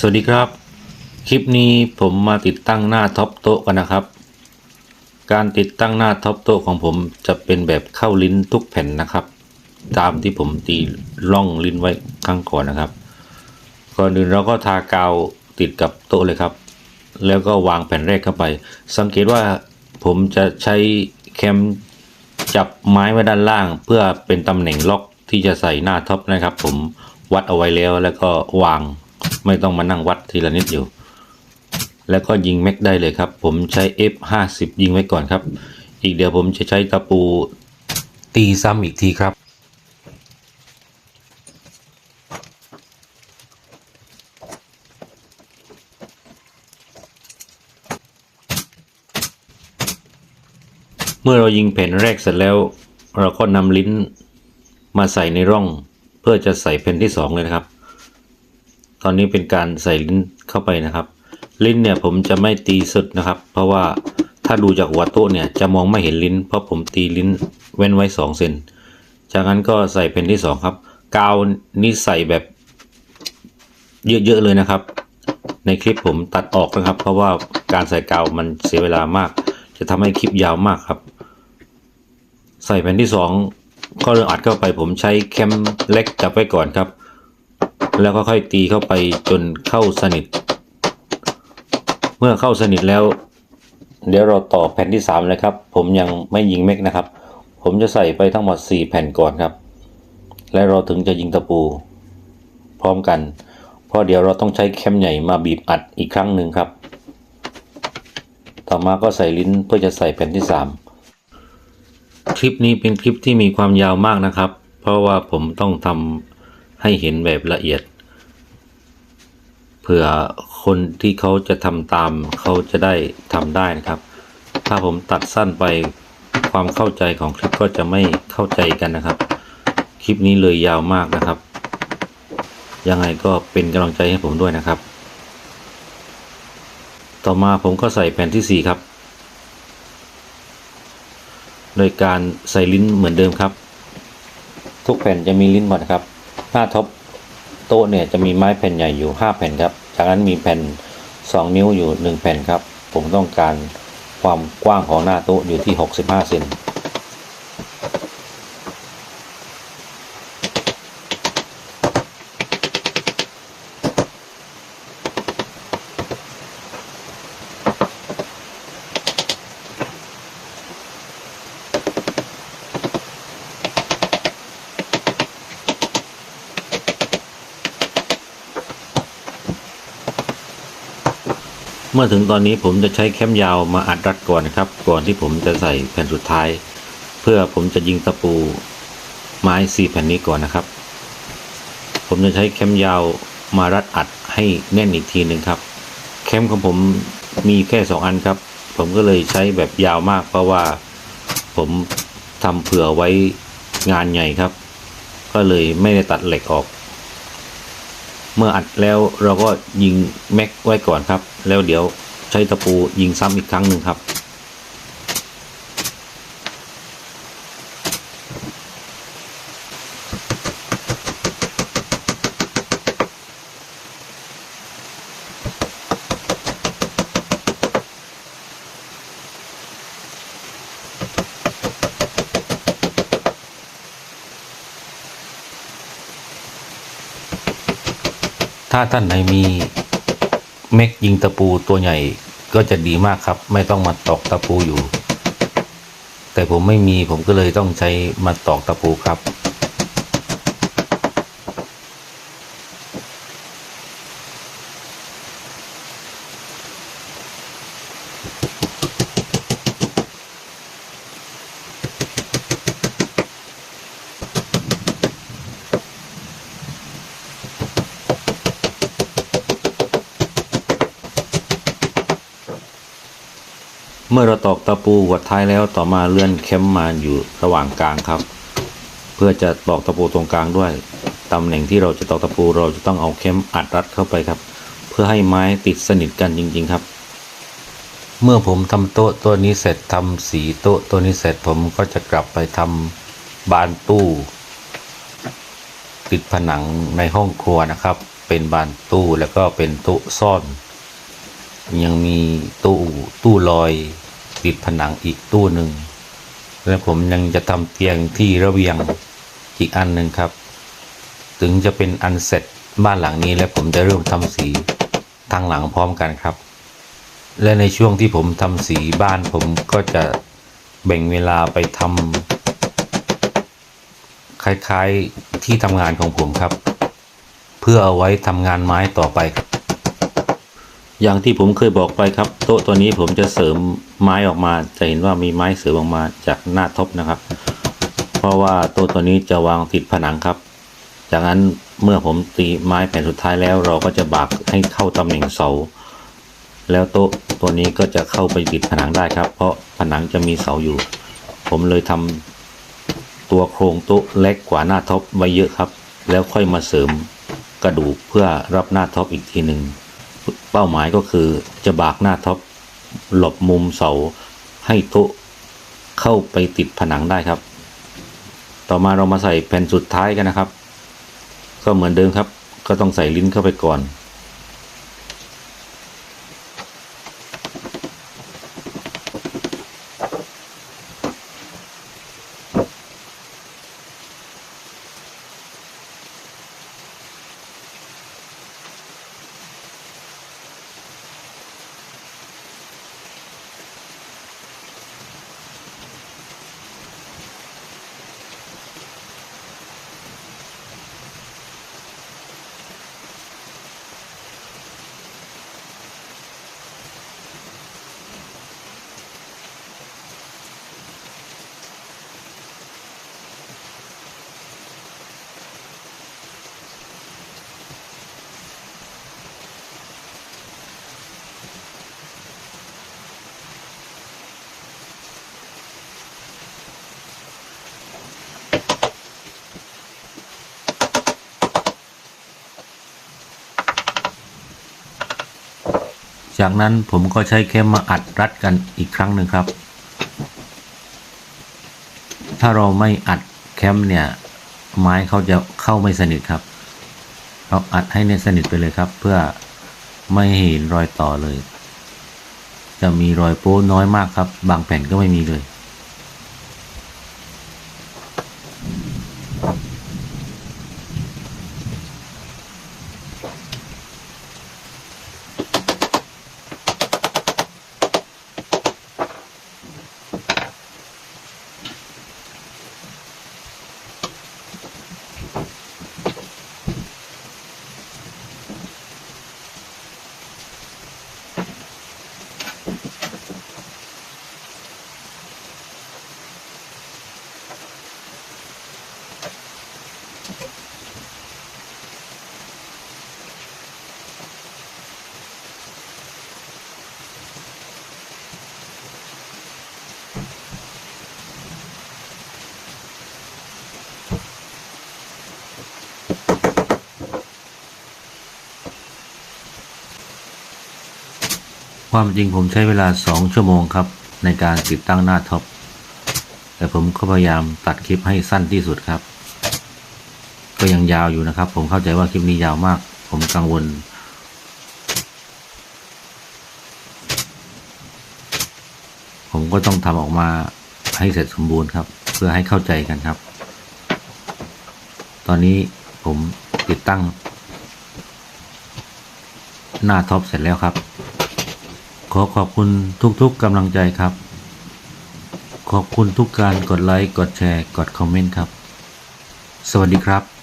สวัสดีครับ คลิปนี้ผมมาติดตั้งหน้าท็อปโต๊ะกันนะครับ การติดตั้งหน้าท็อปโต๊ะของผมจะเป็นแบบเข้าลิ้นทุกแผ่นนะครับ ตามที่ผมตีล่องลิ้นไว้ข้างก่อนนะครับ ก่อนอื่นเราก็ทากาวติดกับโต๊ะเลยครับ แล้วก็วางแผ่นแรกเข้าไป สังเกตว่าผมจะใช้แคมจับไม้ไว้ด้านล่าง เพื่อเป็นตำแหน่งล็อกที่จะใส่หน้าท็อปนะครับ ผมวัดเอาไว้แล้วแล้วก็วาง ไม่ต้องมานั่งวัดทีละนิดอยู่ แล้วก็ยิงแม็กได้เลยครับ ผมใช้ F50 ยิงไว้ก่อนครับ อีกเดี๋ยวผมจะใช้ตะปูตีซ้ำอีกทีครับเมื่อเรายิงแผ่นแรกเสร็จแล้ว เราก็นำลิ้นมาใส่ในร่อง เพื่อจะใส่แผ่นที่สองเลยนะครับ ตอนนี้เป็นการใส่ลิ้นเข้าไปนะครับ ลิ้นเนี่ยผมจะไม่ตีสุดนะครับ เพราะว่าถ้าดูจากหัวโต๊ะเนี่ยจะมองไม่เห็นลิ้น เพราะผมตีลิ้นเว้นไว้สองเซนจากนั้นก็ใส่แผ่นที่สองครับ กาวนี่ใส่แบบเยอะๆเลยนะครับ ในคลิปผมตัดออกนะครับ เพราะว่าการใส่กาวมันเสียเวลามาก จะทำให้คลิปยาวมากครับ ใส่แผ่นที่สองก็เริ่มอัดเข้าไปผมใช้แคมเล็กจับไว้ก่อนครับ แล้วก็ค่อยตีเข้าไปจนเข้าสนิท เมื่อเข้าสนิทแล้ว เดี๋ยวเราต่อแผ่นที่สามเลยครับ ผมยังไม่ยิงเม็กนะครับ ผมจะใส่ไปทั้งหมดสี่แผ่นก่อนครับ และเราถึงจะยิงตะปู พร้อมกัน เพราะเดี๋ยวเราต้องใช้แคมใหญ่มาบีบอัดอีกครั้งหนึ่งครับ ต่อมาก็ใส่ลิ้นเพื่อจะใส่แผ่นที่สามคลิปนี้เป็นคลิปที่มีความยาวมากนะครับ เพราะว่าผมต้องทำ ให้เห็นแบบละเอียด เผื่อคนที่เขาจะทำตามเขาจะได้ทำได้นะครับ ถ้าผมตัดสั้นไปความเข้าใจของคลิปก็จะไม่เข้าใจกันนะครับ คลิปนี้เลยยาวมากนะครับ ยังไงก็เป็นกำลังใจให้ผมด้วยนะครับ ต่อมาผมก็ใส่แผ่นที่ 4 ครับโดยการใส่ลิ้นเหมือนเดิมครับ ทุกแผ่นจะมีลิ้นหมดครับ หน้าท็อปโต๊ะเนี่ยจะมีไม้แผ่นใหญ่อยู่ 5 แผ่นครับ จากนั้นมีแผ่น 2 นิ้วอยู่ 1 แผ่นครับ ผมต้องการความกว้างของหน้าโต๊ะอยู่ที่ 65เซน มื่อถึงตอนนี้ผมจะใช้แคมยาวมาอัดรัดก่อนนะครับ ก่อนที่ผมจะใส่แผ่นสุดท้าย เพื่อผมจะยิงตะปูไม้สี่แผ่นนี้ก่อนนะครับ ผมจะใช้แคมยาวมารัดอัดให้แน่นอีกทีหนึ่งครับแคมของผมมีแค่สองอันครับ ผมก็เลยใช้แบบยาวมาก เพราะว่าผมทำเผื่อไว้งานใหญ่ครับ ก็เลยไม่ได้ตัดเหล็กออก เมื่ออัดแล้วเราก็ยิงแม็กไว้ก่อนครับ แล้วเดี๋ยวใช้ตะปูยิงซ้ำอีกครั้งหนึ่งครับ ถ้าท่านไหนมีเม็กยิงตะปูตัวใหญ่ก็จะดีมากครับ ไม่ต้องมาตอกตะปูอยู่ แต่ผมไม่มีผมก็เลยต้องใช้มาตอกตะปูครับ มื่อเราตอกตะปูหัวท้ายแล้วต่อมาเลื่อนเข็มมาอยู่ระหว่างกลางครับ เพื่อจะตอกตะปูตรงกลางด้วยตำแหน่งที่เราจะตอกตะปูเราจะต้องเอาเข็มอัดรัดเข้าไปครับ เพื่อให้ไม้ติดสนิทกันจริง ๆครับ เมื่อผมทำโต๊ะตัวนี้เสร็จทำสีโต๊ะตัวนี้เสร็จผมก็จะกลับไปทำบานตู้ ติดผนังในห้องครัวนะครับ เป็นบานตู้แล้วก็เป็นโต๊ะซ่อนยังมีตู้ตู้ลอย ติดผนังอีกตู้หนึ่ง และผมยังจะทำเตียงที่ระเบียงอีกอันหนึ่งครับ ถึงจะเป็นอันเสร็จบ้านหลังนี้และผมจะเริ่มทำสีทางหลังพร้อมกันครับ และในช่วงที่ผมทำสีบ้านผมก็จะแบ่งเวลาไปทำคล้ายๆที่ทำงานของผมครับ เพื่อเอาไว้ทำงานไม้ต่อไปครับอย่างที่ผมเคยบอกไปครับ โต๊ะตัวนี้ผมจะเสริม ไม้ออกมาจะเห็นว่ามีไม้เสริมออกมาจากหน้าท็อปนะครับ เพราะว่าโต๊ะตัวนี้จะวางติดผนังครับ จากนั้นเมื่อผมตีไม้แผ่นสุดท้ายแล้วเราก็จะบากให้เข้าตำแหน่งเสา แล้วโต๊ะตัวนี้ก็จะเข้าไปติดผนังได้ครับ เพราะผนังจะมีเสาอยู่ ผมเลยทำตัวโครงโต๊ะเล็กกว่าหน้าท็อปไว้เยอะครับ แล้วค่อยมาเสริมกระดูกเพื่อรับหน้าท็อปอีกทีหนึ่งเป้าหมายก็คือจะบากหน้าท็อป หลบมุมเสาให้โต๊ะเข้าไปติดผนังได้ครับ ต่อมาเรามาใส่แผ่นสุดท้ายกันนะครับ ก็เหมือนเดิมครับ ก็ต้องใส่ลิ้นเข้าไปก่อน จากนั้นผมก็ใช้เข็มมาอัดรัดกันอีกครั้งหนึ่งครับ ถ้าเราไม่อัดแคมเนี่ย ไม้เขาจะเข้าไม่สนิทครับ เราอัดให้เนยสนิทไปเลยครับ เพื่อไม่ให้เห็นรอยต่อเลย จะมีรอยโป้น้อยมากครับ บางแผ่นก็ไม่มีเลย ความจริงผมใช้เวลาสองชั่วโมงครับ ในการติดตั้งหน้าท็อป แต่ผมก็พยายามตัดคลิปให้สั้นที่สุดครับ ก็ยังยาวอยู่นะครับ ผมเข้าใจว่าคลิปนี้ยาวมาก ผมกังวล ผมก็ต้องทำออกมาให้เสร็จสมบูรณ์ครับ เพื่อให้เข้าใจกันครับ ตอนนี้ผมติดตั้ง หน้าท็อปเสร็จแล้วครับ อขอบคุณทุกๆกำลังใจครับ ขอบคุณทุกการกดไลค์ กดแชร์ กดคอมเมนต์ครับ สวัสดีครับ